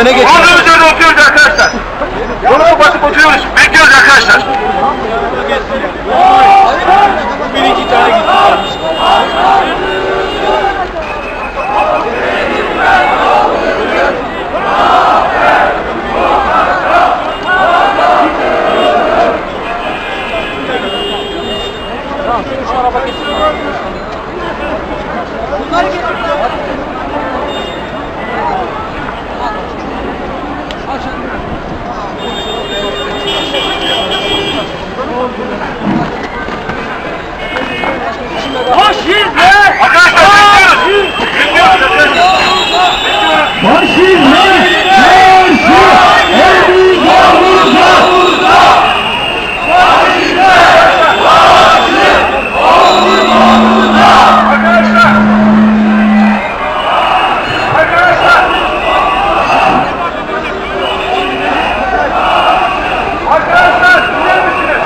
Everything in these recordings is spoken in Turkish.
öne geçin. Olduğumuz yerde oturuyoruz arkadaşlar. Yolu kapatıp oturuyoruz. Bekliyoruz arkadaşlar. Bir iki tane gitti. Arkadaşlar bekliyoruz. Bekliyoruz arkadaşlar. Arkadaşlar. Arkadaşlar. Arkadaşlar dinler misiniz?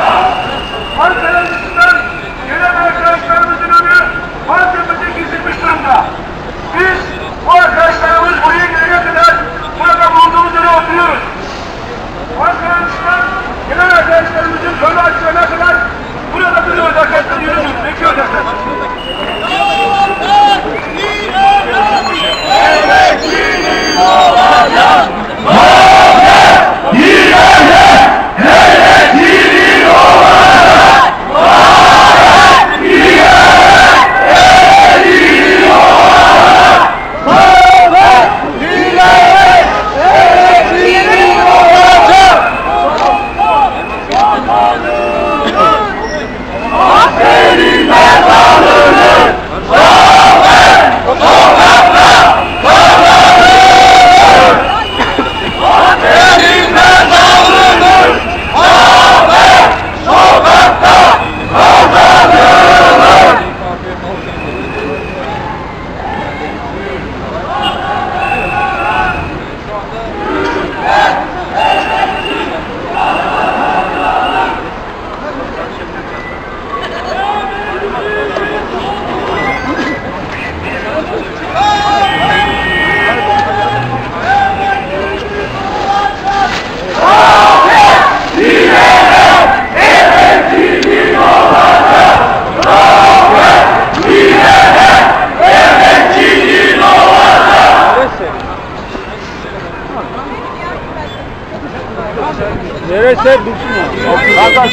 Ankara'nın dışından gelen arkadaşlarımızın önü Maltepe'de kesilmiş durumda. Biz bu arkadaşlarımız buraya gelene kadar burada bulunduğumuz yere oturuyoruz. Ankara'nın gelen arkadaşlarımızın yolu açılana kadar burada duruyoruz arkadaşlar. Yürüyoruz. Bekliyoruz arkadaşlar. Neresi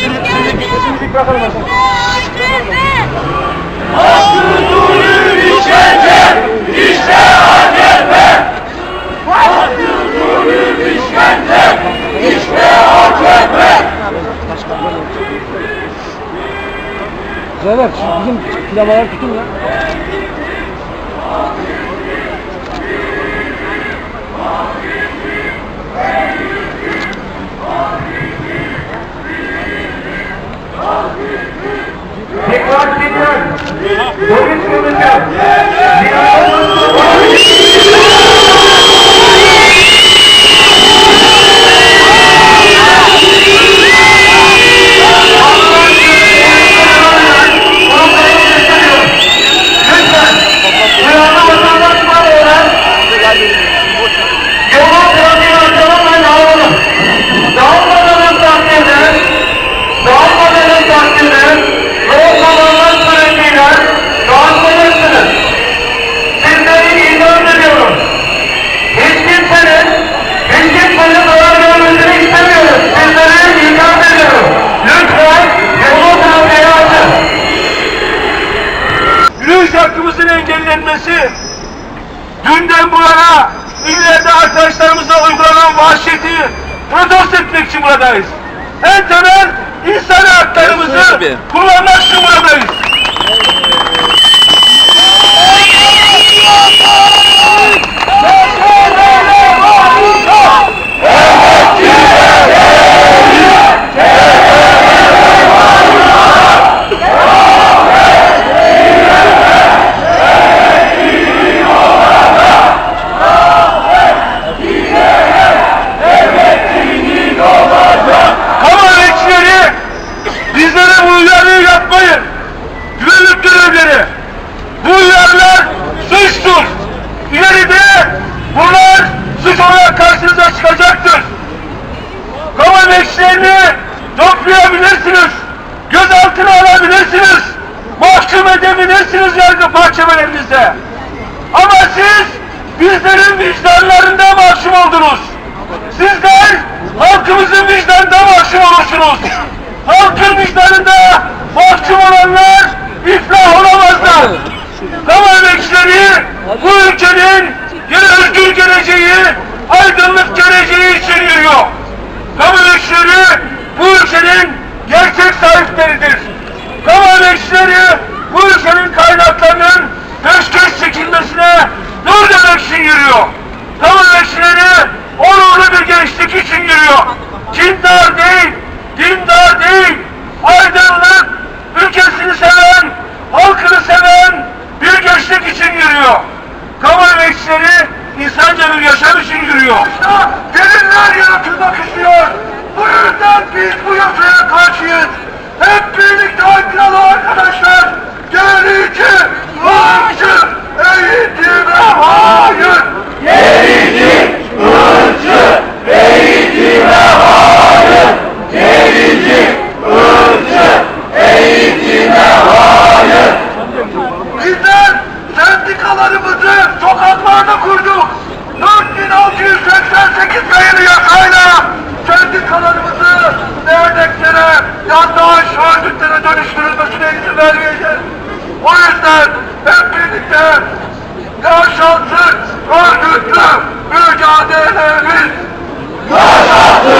ya. Hakan şimdi, şimdi, şimdi bırakalım Hakan. Caner şu bizim plamalar tutun ya. Engellenmesi, dünden bu yana illerde arkadaşlarımıza uygulanan vahşeti protesto etmek için buradayız. En temel insan haklarımızı kullanmak için buradayız. Yargı mahkemelerinizde. Ama siz bizlerin vicdanlarında mahkum oldunuz. Sizler halkımızın vicdanında mahkum olursunuz. Halkın vicdanında mahkum olanlar iflah olamazlar. Kamu emekçileri bu ülkenin yine özgür geleceği, aydınlık geleceği için yürüyor. Kamu emekçileri bu ülkenin gerçek sahipleridir. Kamu emekçileri bu ülkenin kaynaklarının peşkeş çekilmesine dönüştürülmesine izin vermeyeceğiz. O yüzden hep birlikte yaşansın örgütlü mücadelemiz. Yolu